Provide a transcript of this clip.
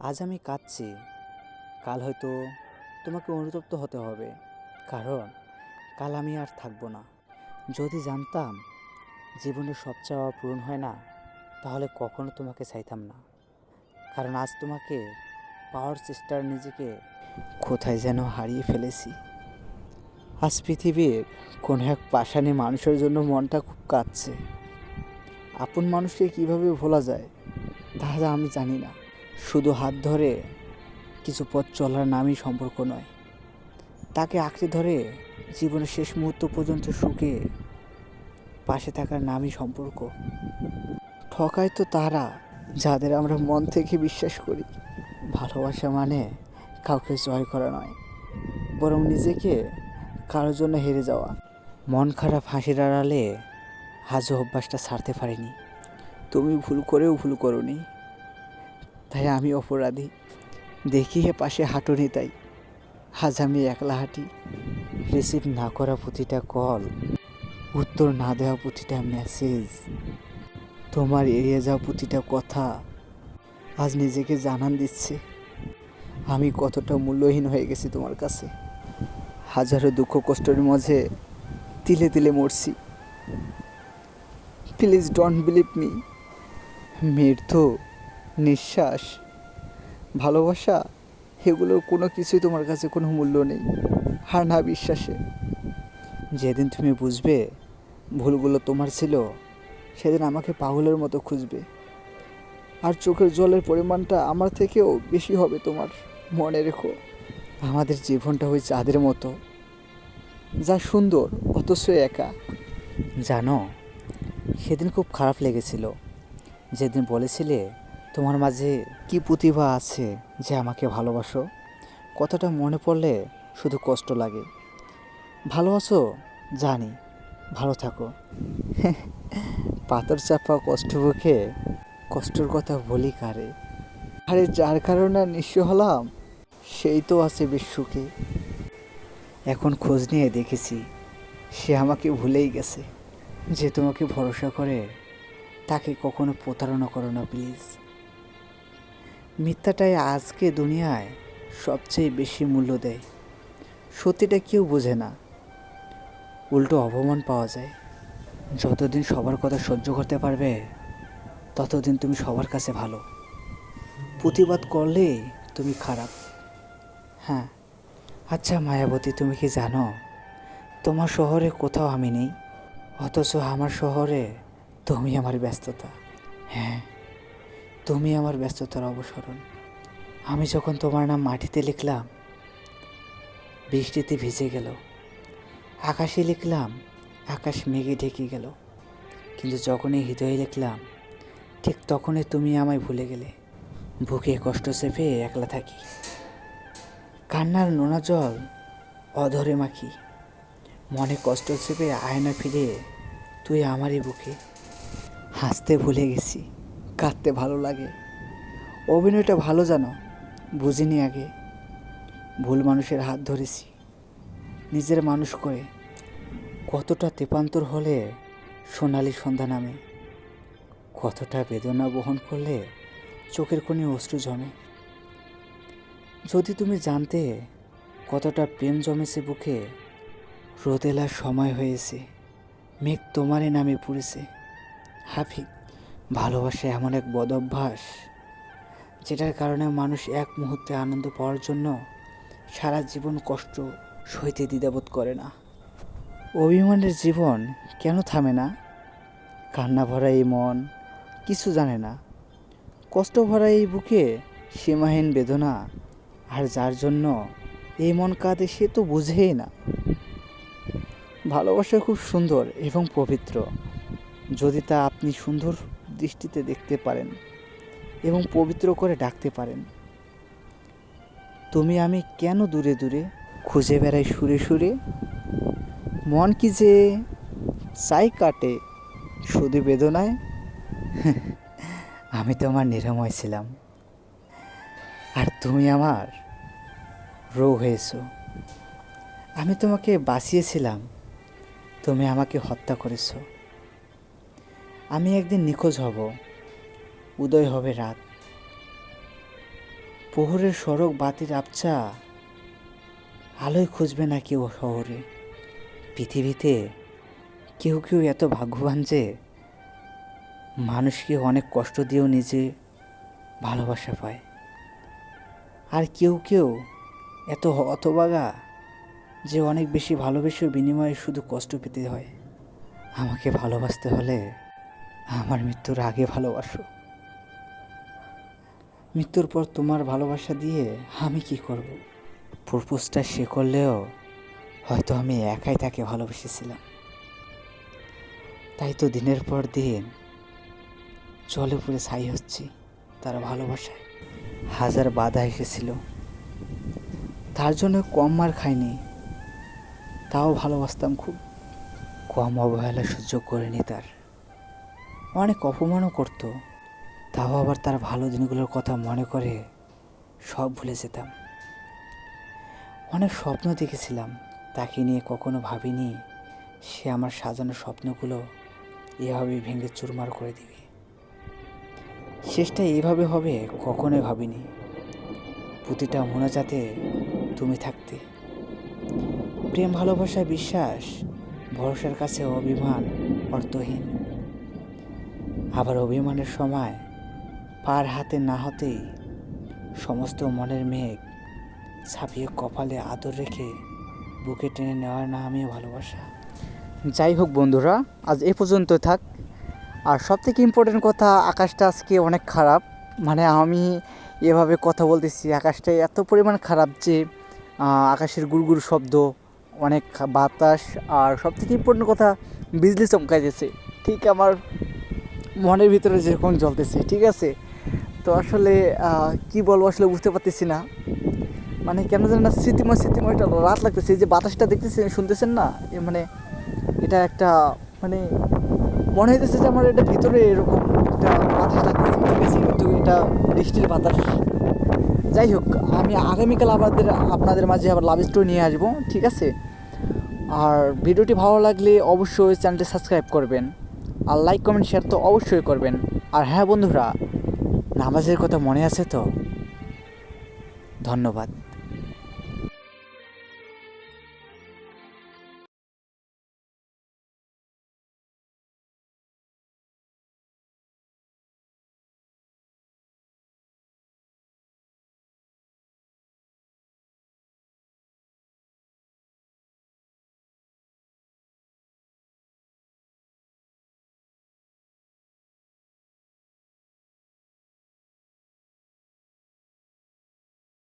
আজ আমি কাঁদছি। কাল হয়তো তোমাকে অনুতপ্ত হতে হবে। কারণ কাল আমি আর থাকব না। যদি জানতাম জীবনের সব চাওয়া পূরণ হয় না, তাহলে কখনো তোমাকে চাইতাম না। কারণ আজ তোমাকে পাওয়ার চেষ্টার নিজেকে কোথায় যেন হারিয়ে ফেলেছি। আজ পৃথিবীর কোনো এক পাষাণী মানুষের জন্য মনটা খুব কাঁদছে। আপন মানুষকে কীভাবে ভোলা যায়, তা আমি জানি না। শুধু হাত ধরে কিছু পথ চলার নামই সম্পর্ক নয়। তাকে আঁকড়ে ধরে জীবনের শেষ মুহূর্ত পর্যন্ত সুখে পাশে থাকার নামই সম্পর্ক। ঠকায় তো তারা, যাদের আমরা মন থেকে বিশ্বাস করি। ভালোবাসা মানে কাউকে জয় করা নয়, বরং নিজেকে কারোর জন্য হেরে যাওয়া। মন খারাপ হাসির আড়ালে আজও অভ্যাসটা ছাড়তে পারিনি। তুমি ভুল করেও ভুল করনি। তাই আমি অপরাধী। দেখিয়ে পাশে হাঁটুনি তাই। আজ আমি একলা হাঁটি। রিসিভ না করা প্রতিটা কল। উত্তর না দেওয়া প্রতিটা মেসেজ। তোমার এড়িয়ে যাওয়া প্রতিটা কথা। আজ নিজেকে জানান দিচ্ছে। আমি কতটা মূল্যহীন হয়ে গেছি তোমার কাছে। হাজারো দুঃখ কষ্টের মাঝে তিলে তিলে মরছি। Please don't believe me. মৃত্যু নিঃশ্বাস, ভালোবাসা, এগুলোর কোনো কিছুই তোমার কাছে কোনো মূল্য নেই আর না বিশ্বাসে। যেদিন তুমি বুঝবে ভুলগুলো তোমার ছিল, সেদিন আমাকে পাগলের মতো খুঁজবে। আর চোখের জলের পরিমাণটা আমার থেকেও বেশি হবে তোমার, মনে রেখো। আমাদের জীবনটা ওই চাঁদের মতো, যা সুন্দর, অথচ একা। জানো, সেদিন খুব খারাপ লেগেছিল। যেদিন বলেছিলে তোমার মাঝে কি প্রতিভা আছে যে আমাকে ভালোবাসো? কথাটা মনে পড়লে শুধু কষ্ট লাগে। ভালোবাসো জানি। ভালো থাকো। পাথর চাপা কষ্ট বুকে কষ্টের কথা বলি কারে? আরে যার কারণে নিঃস্ব হলাম, সেই তো আছে বিশ্বকে এখন খোঁজ নিয়ে দেখেছি, সে আমাকে ভুলেই গেছে। যে তোমাকে ভরসা করে, তাকে কখনো প্রতারণা করো না, প্লিজ। মিথ্যাটাই আজকে দুনিয়ায় সবচেয়ে বেশি মূল্য দেয়। সত্যিটা কেউ বোঝে না। উল্টো অপমান পাওয়া যায়। যতদিন সবার কথা সহ্য করতে পারবে, ততদিন তুমি সবার কাছে ভালো। প্রতিবাদ করলে তুমি খারাপ। হ্যাঁ। আচ্ছা মায়াবতী, তুমি কি জানো, তোমার শহরে কোথাও আমি নেই। অথচ আমার শহরে তুমি আমার ব্যস্ততা। হ্যাঁ। তুমি আমার ব্যস্ততার অবসরণ। আমি যখন তোমার নাম মাটিতে লিখলাম, বৃষ্টিতে ভিজে গেল। আকাশে লিখলাম, আকাশ মেঘে ঢেকে গেল। কিন্তু যখনই হৃদয়ে লিখলাম, ঠিক তখনই তুমি আমায় ভুলে গেলে। বুকে কষ্ট চেপে একলা থাকি। কান্নার নোনা জল অধরে মাখি। মনে কষ্ট চেপে আয়না ফিরে তুই আমারই বুকে। হাসতে ভুলে গেছি। কাঁদতে ভালো লাগে। অভিনয়টা ভালো জানো, বুঝিনি আগে। ভুল মানুষের হাত ধরেছি, নিজের মানুষ করে। কতটা তেপান্তর হলে সোনালি সন্ধ্যা নামে। কতটা বেদনা বহন করলে চোখের কোণে অশ্রু জমে। যদি তুমি জানতে কতটা প্রেম জমেছে বুকে রোদেলা সময় হয়েছে, মেঘ তোমারই নামে পড়েছে। হাফি ভালোবাসা এমন এক বদ অভ্যাস যেটার কারণে মানুষ এক মুহূর্তে আনন্দ পাওয়ার জন্য সারা জীবন কষ্ট সইতে দ্বিধাবোধ করে না। অভিমানের জীবন কেন থামে না? কান্না ভরা এই মন কিছু জানে না। কষ্ট ভরা এই বুকে সীমাহীন বেদনা, আর যার জন্য এই মন কাঁদে সে তো বুঝেই না। ভালোবাসা খুব সুন্দর এবং পবিত্র। যদি তা আপনি সুন্দর দৃষ্টিতে দেখতে পারেন এবং পবিত্র করে ডাকতে পারেন। তুমি আমি কেন দূরে দূরে খুঁজে বেড়াই সুরে সুরে? মন কি যে চাই কাটে শুধু বেদনায়? আমি তোমার নিরাময় ছিলাম। আর তুমি আমার রোগ হয়েছো। আমি তোমাকে বাঁচিয়েছিলাম। তুমি আমাকে হত্যা করেছ। আমি একদিন নিখোঁজ হব। উদয় হবে রাত। প্রহরের সড়ক বাতির আবচা আলোয় খুঁজবে না কেউ শহরে। পৃথিবীতে কেউ কেউ এত ভাগ্যবান যে মানুষকে অনেক কষ্ট দিয়েও নিজে ভালোবাসা পায়। আর কেউ কেউ এত হতবাগা যে অনেক বেশি ভালোবেসে বিনিময়ে শুধু কষ্ট পেতে হয়। আমাকে ভালোবাসতে হলে আমার মৃত্যুর আগে ভালোবাসো। মৃত্যুর পর তোমার ভালোবাসা দিয়ে আমি কি করব? প্রপোজটা সে করলেও হয়তো আমি একাই তাকে ভালোবেসেছিলাম। তাই তো দিনের পর দিন জলে পড়ে ছাই হচ্ছি তার ভালোবাসায়। হাজার বাধা এসেছিল। তার জন্য কম মার খাইনি। তাও ভালোবাসতাম খুব। কম অবহেলা সহ্য করিনি তার। অনেক অপমানও করতো। তাও আবার তার ভালো দিনগুলোর কথা মনে করে সব ভুলে যেতাম। অনেক স্বপ্ন দেখেছিলাম, তাকে নিয়ে কখনো ভাবিনি। সে আমার সাজানো স্বপ্নগুলো এভাবে ভেঙে চুরমার করে দিবে। শেষটা এভাবে হবে, কখনোই ভাবিনি। প্রতিটা মোনাজাতে তুমি থাকতে। প্রেম, ভালোবাসা, বিশ্বাস, ভরসার কাছে অভিমান, অর্থহীন। আবার অভিমানের সময় পার হাতে না হতেই সমস্ত মনের মেঘ ছাপিয়ে কপালে আদর রেখে বুকে টেনে নেওয়ার নামই ভালোবাসা। যাই হোক বন্ধুরা, আজ এ পর্যন্ত থাক। আর সবথেকে ইম্পর্টেন্ট কথা, আকাশটা আজকে অনেক খারাপ। মানে আমি এভাবে কথা বলতেছি, আকাশটা এত পরিমাণ খারাপ যে আকাশের গুড়গুড় শব্দ, অনেক বাতাস, আর সবথেকে ইম্পর্টেন্ট কথা, বিজলি চমকাইতেছে। ঠিক আমার মনের ভিতরে যেরকম জ্বলতেছে, ঠিক আছে? তো আসলে কি বলব আসলে বুঝতে পারতেছি না। মানে কেন জানি না স্মৃতিময় স্মৃতিময় একটা রাত লাগতেছে যে বাতাসটা দেখতেছেন, শুনতেছেন না? মানে এটা একটা মানে মনে হইতেছে যে আমার এটা ভিতরে এরকম একটা বাতাস লাগতেছে, ঠিক আছে? কিন্তু এটা বৃষ্টির বাতাস। যাই হোক, আমি আগামীকাল আমাদের আপনাদের মাঝে আবার লাভ স্টোরি নিয়ে আসব, ঠিক আছে? আর ভিডিওটি ভালো লাগলে অবশ্যই চ্যানেলটি সাবস্ক্রাইব করবেন। আর লাইক কমেন্ট শেয়ার তো অবশ্যই করবেন। আর হ্যাঁ বন্ধুরা, নামাজের কথা মনে আছে তো? ধন্যবাদ।